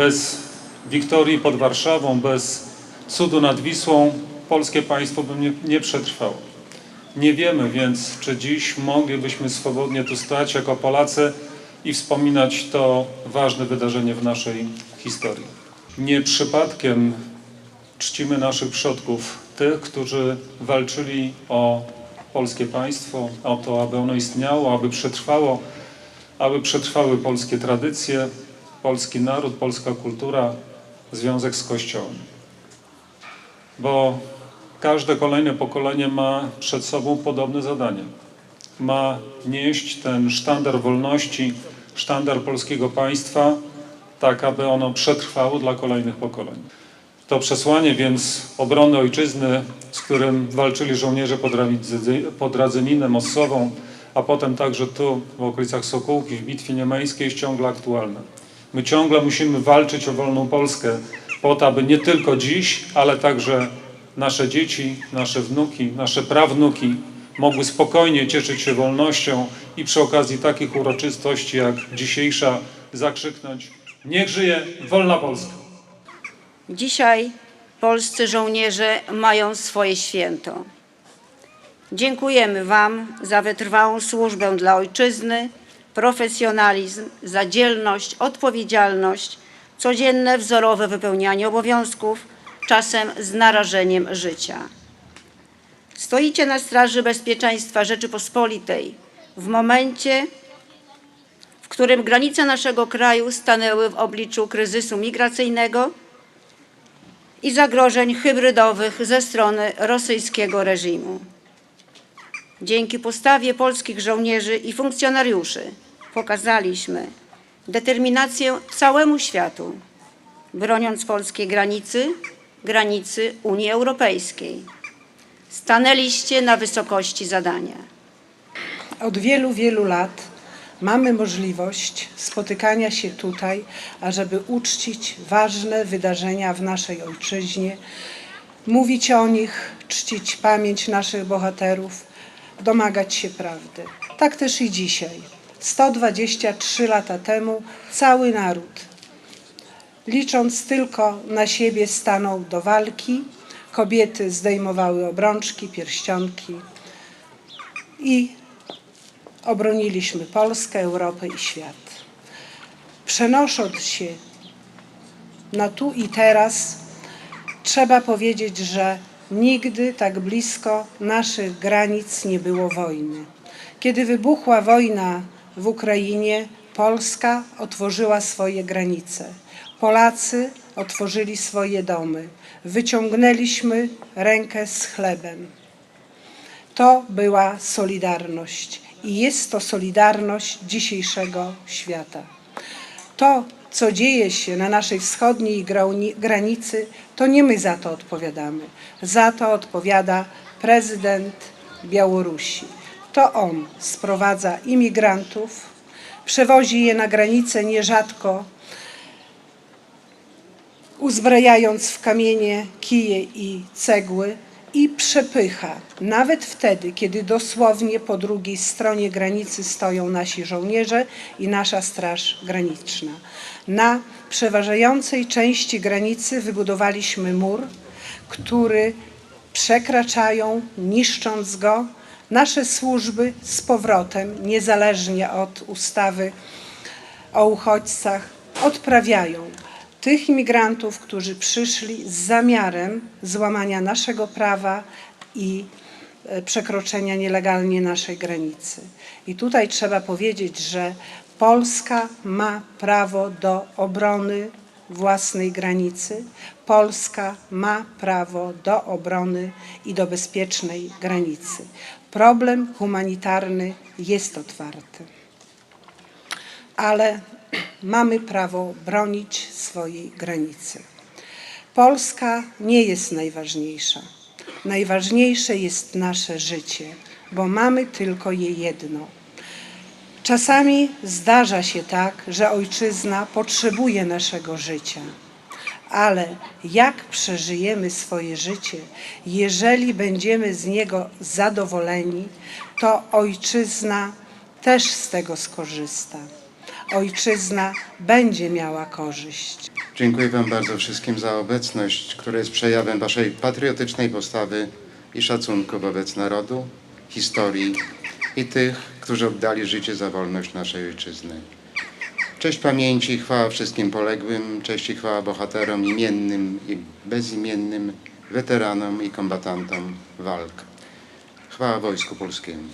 Bez Wiktorii pod Warszawą, bez cudu nad Wisłą polskie państwo by nie, nie przetrwało. Nie wiemy więc, czy dziś moglibyśmy swobodnie tu stać jako Polacy i wspominać to ważne wydarzenie w naszej historii. Nie przypadkiem czcimy naszych przodków, tych, którzy walczyli o polskie państwo, o to, aby ono istniało, aby przetrwało, aby przetrwały polskie tradycje, polski naród, polska kultura, związek z Kościołem. Bo każde kolejne pokolenie ma przed sobą podobne zadanie. Ma nieść ten sztandar wolności, sztandar polskiego państwa, tak aby ono przetrwało dla kolejnych pokoleń. To przesłanie więc obrony ojczyzny, z którym walczyli żołnierze pod, Radzyminem, Ossową, a potem także tu w okolicach Sokółki, w Bitwie Niemeńskiej jest ciągle aktualne. My ciągle musimy walczyć o wolną Polskę po to, aby nie tylko dziś, ale także nasze dzieci, nasze wnuki, nasze prawnuki mogły spokojnie cieszyć się wolnością i przy okazji takich uroczystości jak dzisiejsza zakrzyknąć Niech żyje wolna Polska! Dzisiaj polscy żołnierze mają swoje święto. Dziękujemy Wam za wytrwałą służbę dla ojczyzny, profesjonalizm, za dzielność, odpowiedzialność, codzienne wzorowe wypełnianie obowiązków, czasem z narażeniem życia. Stoicie na straży bezpieczeństwa Rzeczypospolitej w momencie, w którym granice naszego kraju stanęły w obliczu kryzysu migracyjnego i zagrożeń hybrydowych ze strony rosyjskiego reżimu. Dzięki postawie polskich żołnierzy i funkcjonariuszy pokazaliśmy determinację całemu światu, broniąc polskiej granicy, granicy Unii Europejskiej. Stanęliście na wysokości zadania. Od wielu, wielu lat mamy możliwość spotykania się tutaj, ażeby uczcić ważne wydarzenia w naszej ojczyźnie, mówić o nich, czcić pamięć naszych bohaterów, domagać się prawdy. Tak też i dzisiaj. 123 lata temu cały naród, licząc tylko na siebie, stanął do walki. Kobiety zdejmowały obrączki, pierścionki i obroniliśmy Polskę, Europę i świat. Przenosząc się na tu i teraz, trzeba powiedzieć, że nigdy tak blisko naszych granic nie było wojny. Kiedy wybuchła wojna w Ukrainie, Polska otworzyła swoje granice. Polacy otworzyli swoje domy. Wyciągnęliśmy rękę z chlebem. To była solidarność i jest to solidarność dzisiejszego świata. To, co dzieje się na naszej wschodniej granicy, to nie my za to odpowiadamy. Za to odpowiada prezydent Białorusi. To on sprowadza imigrantów, przewozi je na granicę nierzadko uzbrajając w kamienie, kije i cegły i przepycha, nawet wtedy, kiedy dosłownie po drugiej stronie granicy stoją nasi żołnierze i nasza Straż Graniczna. Na przeważającej części granicy wybudowaliśmy mur, który przekraczają, niszcząc go, nasze służby z powrotem, niezależnie od ustawy o uchodźcach odprawiają tych imigrantów, którzy przyszli z zamiarem złamania naszego prawa i e, przekroczenia nielegalnie naszej granicy. I tutaj trzeba powiedzieć, że Polska ma prawo do obrony własnej granicy. Polska ma prawo do obrony i do bezpiecznej granicy. Problem humanitarny jest otwarty ale mamy prawo bronić swojej granicy. Polska nie jest najważniejsza. Najważniejsze jest nasze życie, bo mamy tylko je jedno. Czasami zdarza się tak, że ojczyzna potrzebuje naszego życia. Ale jak przeżyjemy swoje życie, jeżeli będziemy z niego zadowoleni, to ojczyzna też z tego skorzysta ojczyzna będzie miała korzyść. Dziękuję Wam bardzo wszystkim za obecność, która jest przejawem Waszej patriotycznej postawy i szacunku wobec narodu, historii i tych, którzy oddali życie za wolność naszej ojczyzny. Cześć pamięci chwała wszystkim poległym, cześć i chwała bohaterom imiennym i bezimiennym, weteranom i kombatantom walk. Chwała Wojsku Polskiemu.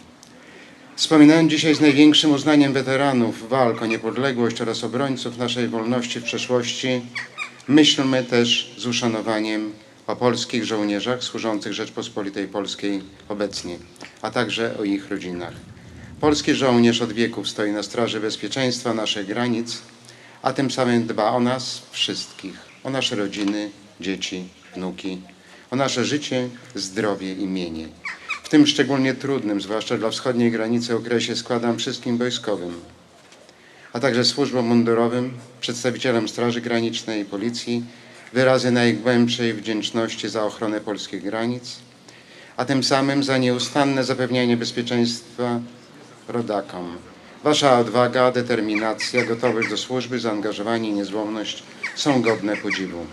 Wspominając dzisiaj z największym uznaniem weteranów walk o niepodległość oraz obrońców naszej wolności w przeszłości, myślmy też z uszanowaniem o polskich żołnierzach służących Rzeczpospolitej Polskiej obecnie, a także o ich rodzinach. Polski żołnierz od wieków stoi na straży bezpieczeństwa naszych granic, a tym samym dba o nas wszystkich, o nasze rodziny, dzieci, wnuki, o nasze życie, zdrowie i mienie. W tym szczególnie trudnym, zwłaszcza dla wschodniej granicy okresie składam wszystkim wojskowym, a także służbom mundurowym, przedstawicielom Straży Granicznej i Policji wyrazy najgłębszej wdzięczności za ochronę polskich granic, a tym samym za nieustanne zapewnianie bezpieczeństwa rodakom. Wasza odwaga, determinacja, gotowość do służby, zaangażowanie i niezłomność są godne podziwu.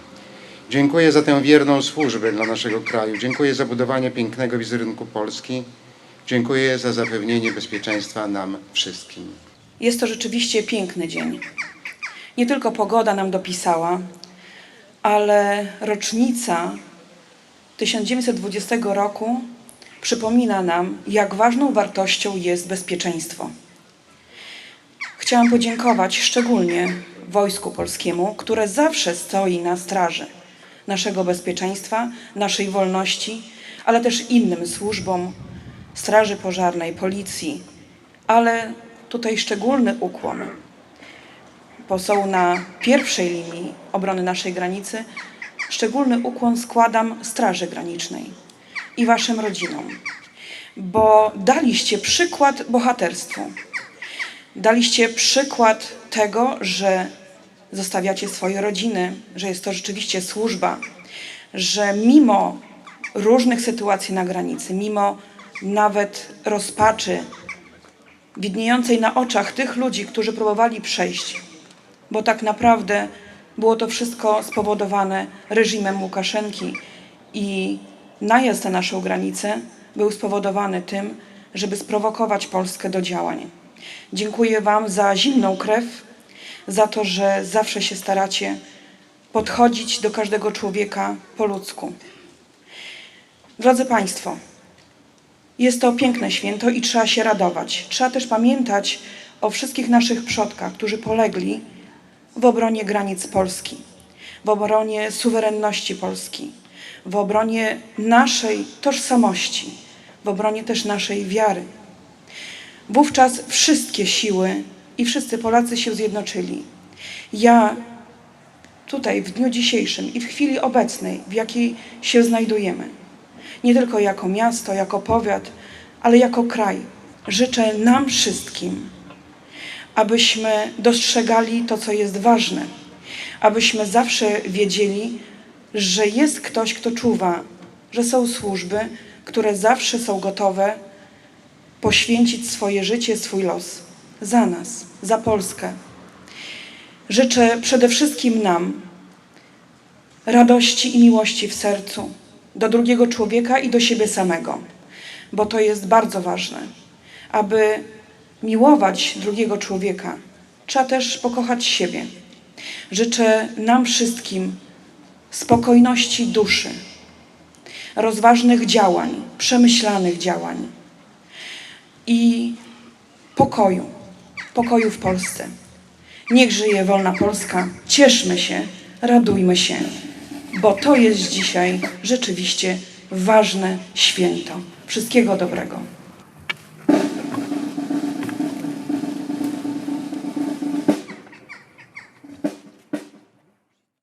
Dziękuję za tę wierną służbę dla naszego kraju. Dziękuję za budowanie pięknego wizerunku Polski. Dziękuję za zapewnienie bezpieczeństwa nam wszystkim. Jest to rzeczywiście piękny dzień. Nie tylko pogoda nam dopisała, ale rocznica 1920 roku przypomina nam, jak ważną wartością jest bezpieczeństwo. Chciałam podziękować szczególnie Wojsku Polskiemu, które zawsze stoi na straży naszego bezpieczeństwa, naszej wolności, ale też innym służbom, Straży Pożarnej, Policji, ale tutaj szczególny ukłon, są na pierwszej linii obrony naszej granicy, szczególny ukłon składam Straży Granicznej i Waszym rodzinom, bo daliście przykład bohaterstwu. Daliście przykład tego, że zostawiacie swoje rodziny, że jest to rzeczywiście służba, że mimo różnych sytuacji na granicy, mimo nawet rozpaczy widniejącej na oczach tych ludzi, którzy próbowali przejść, bo tak naprawdę było to wszystko spowodowane reżimem Łukaszenki i najazd na naszą granicę był spowodowany tym, żeby sprowokować Polskę do działań. Dziękuję Wam za zimną krew, za to, że zawsze się staracie podchodzić do każdego człowieka po ludzku. Drodzy Państwo, jest to piękne święto i trzeba się radować. Trzeba też pamiętać o wszystkich naszych przodkach, którzy polegli w obronie granic Polski, w obronie suwerenności Polski, w obronie naszej tożsamości, w obronie też naszej wiary. Wówczas wszystkie siły i wszyscy Polacy się zjednoczyli. Ja tutaj w dniu dzisiejszym i w chwili obecnej, w jakiej się znajdujemy, nie tylko jako miasto, jako powiat, ale jako kraj, życzę nam wszystkim, abyśmy dostrzegali to, co jest ważne, abyśmy zawsze wiedzieli, że jest ktoś, kto czuwa, że są służby, które zawsze są gotowe poświęcić swoje życie, swój los za nas, za Polskę. Życzę przede wszystkim nam radości i miłości w sercu do drugiego człowieka i do siebie samego, bo to jest bardzo ważne. Aby miłować drugiego człowieka, trzeba też pokochać siebie. Życzę nam wszystkim spokojności duszy, rozważnych działań, przemyślanych działań i pokoju, pokoju w Polsce. Niech żyje wolna Polska, cieszmy się, radujmy się, bo to jest dzisiaj rzeczywiście ważne święto. Wszystkiego dobrego.